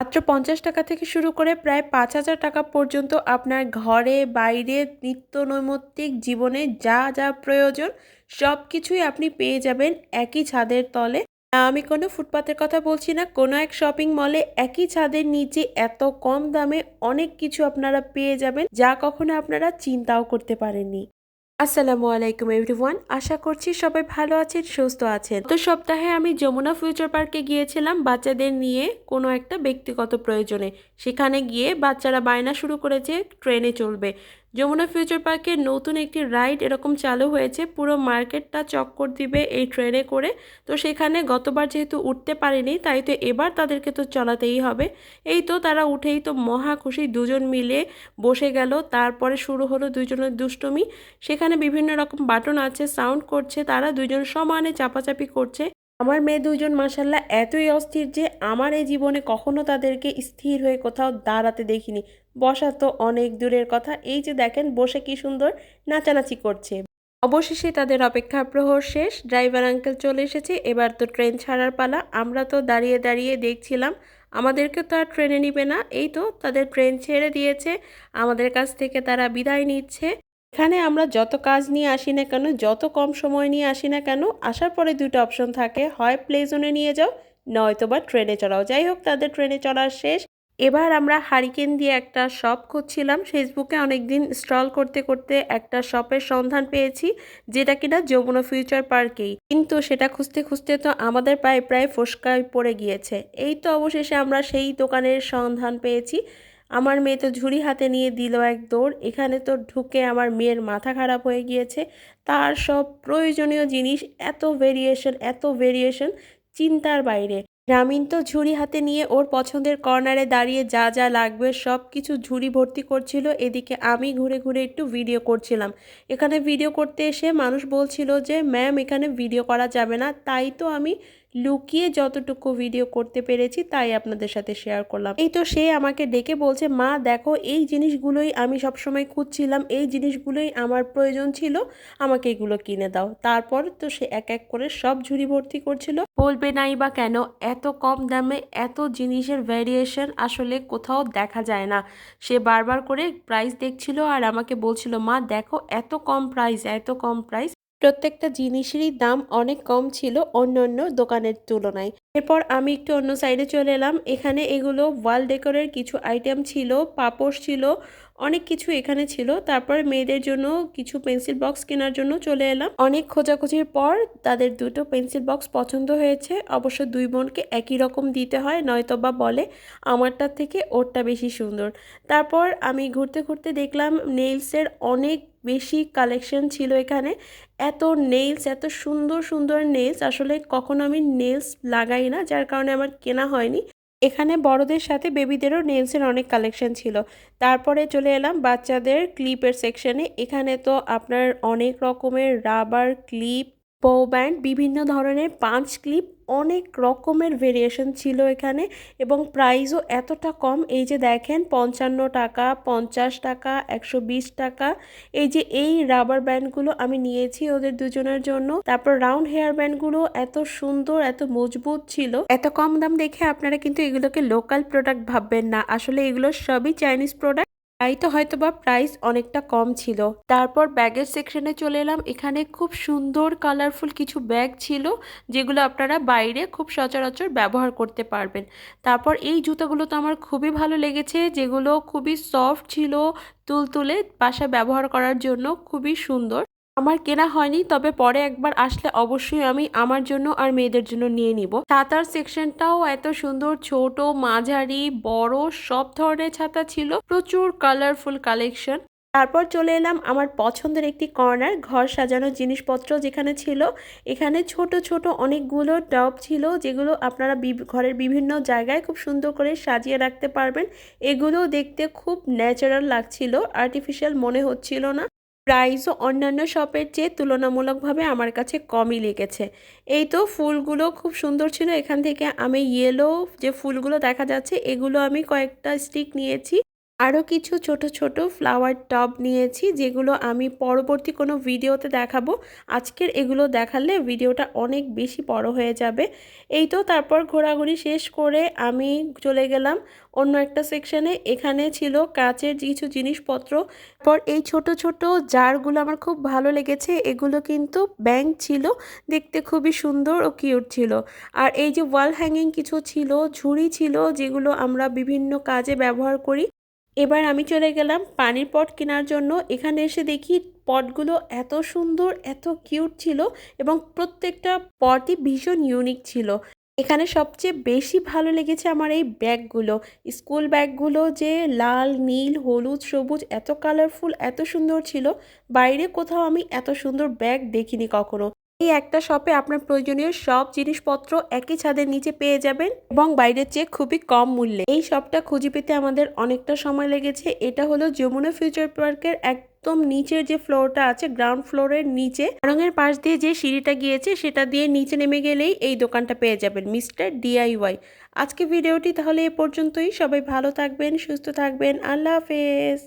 মাত্র পঞ্চাশ টাকা থেকে শুরু করে প্রায় পাঁচ হাজার টাকা পর্যন্ত আপনার ঘরে, বাইরে, নিত্য নৈমিত্তিক জীবনে যা যা প্রয়োজন সব কিছুই আপনি পেয়ে যাবেন একই ছাদের তলে। আমি কোনো ফুটপাতের কথা বলছি না, কোনো এক শপিং মলে একই ছাদের নিচে এত কম দামে অনেক কিছু আপনারা পেয়ে যাবেন যা কখনো আপনারা চিন্তাও করতে পারেননি। আসসালামু আলাইকুম এভরিওয়ান আশা করছি সবাই ভালো আছেন, সুস্থ আছেন। তো সপ্তাহে আমি যমুনা ফিউচার পার্কে গিয়েছিলাম বাচ্চাদের নিয়ে কোনো একটা ব্যক্তিগত প্রয়োজনে। সেখানে গিয়ে বাচ্চারা বায়না শুরু করেছে ট্রেনে চলবে। যমুনা ফিউচার পার্কে নতুন একটি রাইড এরকম চালু হয়েছে। পুরো মার্কেটটা চক্কর দিবে এই ট্রেনে করে। তো সেখানে গতবার যেহেতু উঠতে পারেনি, তাই তো এবার তাদেরকে তো চলাতেই হবে। এই তো তারা উঠেই তো মহা খুশি দুজন মিলে বসে গেল। তারপরে শুরু হলো দুজনের দুষ্টমি। সেখানে বিভিন্ন রকম বাটন আছে, সাউন্ড করছে তারা, দুজন সমানে চাপাচাপি করছে। আমার মেয়ে দুজন মাসাল্লাহ এতই অস্থির যে আমার এই জীবনে কখনো তাদেরকে স্থির হয়ে কোথাও দাঁড়াতে দেখিনি। বসা তো অনেক দূরের কথা। এই যে দেখেন, বসে কি সুন্দর নাচানাচি করছে। অবশেষে তাদের অপেক্ষা প্রহর শেষ। ড্রাইভার আঙ্কেল চলে এসেছে। এবার তো ট্রেন ছাড়ার পালা। আমরা তো দাঁড়িয়ে দাঁড়িয়ে দেখছিলাম, আমাদেরকে তো আর ট্রেনে নিবে না। এই তো তাদের ট্রেন ছেড়ে দিয়েছে। আমাদের কাছ থেকে তারা বিদায় নিচ্ছে। এখানে আমরা যত কাজ নিয়ে আসি না কেন, যত কম সময় নিয়ে আসি না কেন, আসার পরে দুটো অপশন থাকে। হয় প্লে জোনে নিয়ে যাও নয়তো বা ট্রেনে চড়াও। যাই হোক, তাদের ট্রেনে চড়ার শেষ। এবার আমরা হারিকেন দিয়ে একটা শপ খুঁজছিলাম। ফেসবুকে অনেকদিন স্ক্রল করতে করতে একটা শপের সন্ধান পেয়েছি, যেটা কিনা যমুনা ফিউচার পার্কেই কিন্তু সেটা খুঁজতে খুঁজতে তো আমাদের প্রায় প্রায় ফোসকায় পড়ে গিয়েছে। এই তো অবশেষে আমরা সেই দোকানের সন্ধান পেয়েছি। আমার মেয়ে তো ঝুড়ি হাতে নিয়ে দিল এক দৌড়। এখানে তো ঢুকে আমার মেয়ের মাথা খারাপ হয়ে গিয়েছে। তার সব প্রয়োজনীয় জিনিস, এত ভেরিয়েশন এত ভেরিয়েশন চিন্তার বাইরে। রামিন তো ঝুড়ি হাতে নিয়ে ওর পছন্দের কর্নারে দাঁড়িয়ে যা যা লাগবে, সব কিছু ঝুড়ি ভর্তি করছিল। এদিকে আমি ঘুরে ঘুরে একটু ভিডিও করছিলাম। এখানে ভিডিও করতে এসে মানুষ বলছিল যে, ম্যাম, এখানে ভিডিও করা যাবে না। তাই তো আমি লুকিয়ে যতটুকু ভিডিও করতে পেরেছি তাই আপনাদের সাথে শেয়ার করলাম। এই তো সে আমাকে ডেকে বলছে, মা, দেখো, এই জিনিসগুলোই আমি সবসময় খুঁজছিলাম, এই জিনিসগুলোই আমার প্রয়োজন ছিল, আমাকে এগুলো কিনে দাও। তারপর তো সে এক এক করে সব ঝুড়ি ভর্তি করছিল। বলবে নাই বা কেন, এত কম দামে এত জিনিসের ভ্যারিয়েশন আসলে কোথাও দেখা যায় না। সে বারবার করে প্রাইস দেখছিল আর আমাকে বলছিল, মা, দেখো, এত কম প্রাইস এত কম প্রাইস প্রত্যেকটা জিনিসেরই দাম অনেক কম ছিল অন্য অন্য দোকানের তুলনায়। এরপর আমি একটু অন্য সাইডে চলে এলাম। এখানে এগুলো ওয়াল ডেকোরের কিছু আইটেম ছিল, পাপড় ছিল অনেক কিছু এখানে ছিল। তারপর মেয়েদের জন্য কিছু পেন্সিল বক্স কেনার জন্য চলে এলাম। অনেক খোঁজাখুঁজির পর তাদের দুটো পেন্সিল বক্স পছন্দ হয়েছে। অবশ্য দুই বোনকে একই রকম দিতে হয়, নয়তো বা বলে আমারটার থেকে ওরটা বেশি সুন্দর। তারপর আমি ঘুরতে ঘুরতে দেখলাম নেইলসের অনেক বেশি কালেকশন ছিল এখানে। এত নেইলস, এত সুন্দর সুন্দর নেইলস, আসলে কখনো আমি নেইলস লাগাই না, যার কারণে আমার কেনা হয়নি। এখানে বড়দের সাথে বেবিদেরও নেলসের অনেক কালেকশন ছিল। তারপরে চলে এলাম বাচ্চাদের ক্লিপের সেকশানে এখানে তো আপনার অনেক রকমের রাবার ক্লিপ বো ব্যান্ড বিভিন্ন ধরনের পাঁচ ক্লিপ অনেক রকমের ভেরিয়েশন ছিল এখানে এবং প্রাইসও এতটা কম। এই যে দেখেন, পঞ্চান্ন টাকা, পঞ্চাশ টাকা, একশো বিশ টাকা। এই যে এই রাবার ব্যান্ডগুলো আমি নিয়েছি ওদের দুজনের জন্য। তারপর রাউন্ড হেয়ার ব্যান্ডগুলো এত সুন্দর, এত মজবুত ছিল। এত কম দাম দেখে আপনারা কিন্তু এগুলোকে লোকাল প্রোডাক্ট ভাববেন না। আসলে এগুলো সবই চাইনিজ প্রোডাক্ট তাই তো হয়তো বা প্রাইস অনেকটা কম ছিল। তারপর ব্যাগের সেকশনে চলে এলাম। এখানে খুব সুন্দর কালারফুল কিছু ব্যাগ ছিল, যেগুলো আপনারা বাইরে খুব সচরাচর ব্যবহার করতে পারবেন। তারপর এই জুতোগুলো তো আমার খুবই ভালো লেগেছে, যেগুলো খুবই সফট ছিল, তুলতুলে বাসা ব্যবহার করার জন্য খুবই সুন্দর। আমার কেনা হয়নি, তবে পরে একবার আসলে অবশ্যই আমি আমার জন্য আর মেয়েদের জন্য নিয়ে নিব। ছাতার সেকশনটাও এত সুন্দর, ছোট, মাঝারি, বড়, সব ধরনের ছাতা ছিল। প্রচুর কালারফুল কালেকশন তারপর চলে এলাম আমার পছন্দের একটি কর্নার ঘর সাজানোর জিনিসপত্র যেখানে ছিল। এখানে ছোট ছোট অনেকগুলো টব ছিল, যেগুলো আপনারা ঘরের বিভিন্ন জায়গায় খুব সুন্দর করে সাজিয়ে রাখতে পারবেন। এগুলো দেখতে খুব ন্যাচারাল লাগছিল আর্টিফিশিয়াল মনে হচ্ছিল না। প্রাইসও অন্যান্য শপের চেয়ে তুলনামূলকভাবে আমার কাছে কমই লেগেছে। এই তো ফুলগুলো খুব সুন্দর ছিল। এখান থেকে আমি ইয়েলো যে ফুলগুলো দেখা যাচ্ছে, এগুলো আমি কয়েকটা স্টিক নিয়েছি। আরও কিছু ছোট ছোট ফ্লাওয়ার টব নিয়েছি, যেগুলো আমি পরবর্তী কোনো ভিডিওতে দেখাবো। আজকের এগুলো দেখালে ভিডিওটা অনেক বেশি বড় হয়ে যাবে। এই তো তারপর ঘোরাঘুরি শেষ করে আমি চলে গেলাম অন্য একটা সেকশানে এখানে ছিল কাচের কিছু জিনিসপত্র। পর এই ছোট ছোট জারগুলো আমার খুব ভালো লেগেছে। এগুলো কিন্তু ব্যাংক ছিল, দেখতে খুবই সুন্দর ও কিউট ছিল। আর এই যে ওয়াল হ্যাঙ্গিং কিছু ছিল, ঝুড়ি ছিল, যেগুলো আমরা বিভিন্ন কাজে ব্যবহার করি। এবার আমি চলে গেলাম পানির পট কেনার জন্য। এখানে এসে দেখি পটগুলো এত সুন্দর, এত কিউট ছিল এবং প্রত্যেকটা পটই ভীষণ ইউনিক ছিল। এখানে সবচেয়ে বেশি ভালো লেগেছে আমার এই ব্যাগগুলো। স্কুল ব্যাগগুলো যে লাল, নীল, হলুদ, সবুজ, এত কালারফুল এত সুন্দর ছিল। বাইরে কোথাও আমি এত সুন্দর ব্যাগ দেখিনি কখনো। এই একটা শপে আপনার প্রয়োজনীয় সব জিনিসপত্র একই ছাদের নিচে পেয়ে যাবেন এবং বাইরের চেয়ে খুবই কম মূল্যে। এই শপটা খুঁজে পেতে আমাদের অনেকটা সময় লেগেছে। এটা হলো যমুনা ফিউচার পার্কের একদম নিচের যে ফ্লোরটা আছে গ্রাউন্ড ফ্লোরের নিচে। রঙের পাশ দিয়ে যে সিঁড়িটা গিয়েছে, সেটা দিয়ে নিচে নেমে গেলেই এই দোকানটা পেয়ে যাবেন মিস্টার ডিআইওয়াই আজকে ভিডিওটি তাহলে এ পর্যন্তই। সবাই ভালো থাকবেন, সুস্থ থাকবেন। আল্লাহ হাফেজ।